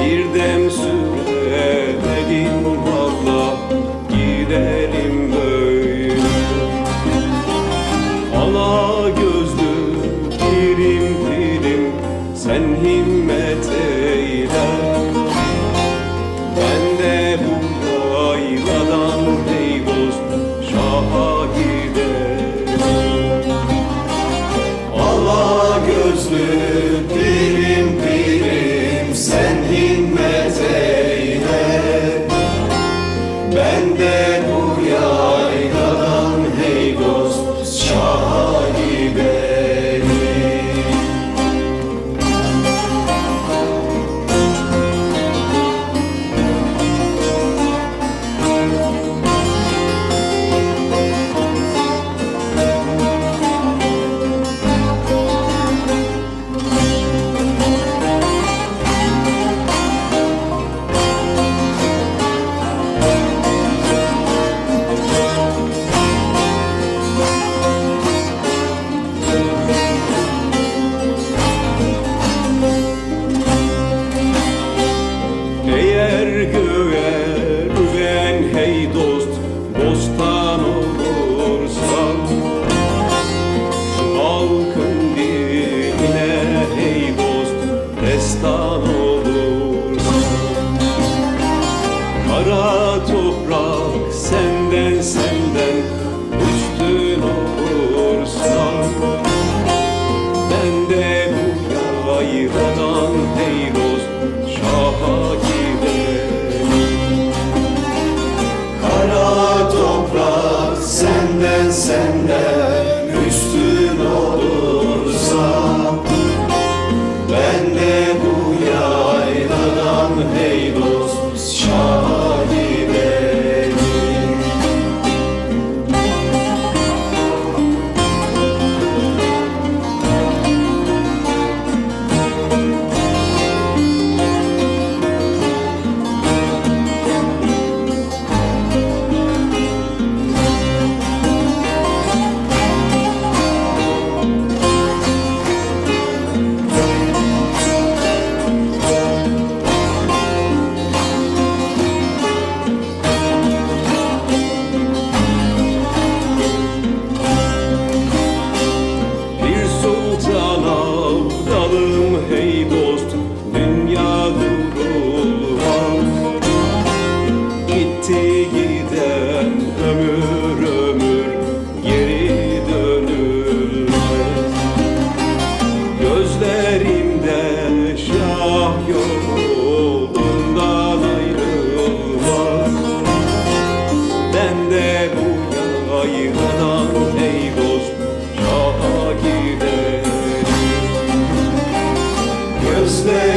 Bir dem sürelim valla Gidelim böyle. Ala gözlü pirim pirim Sen himmet eyle. Ben de bu yayladan hey dost Şaha gidelim. Ala gözlü He Kara toprak senden senden üstün olursan. Ben de bu yayladan hey dost şaha giderim. Kara toprak senden senden name.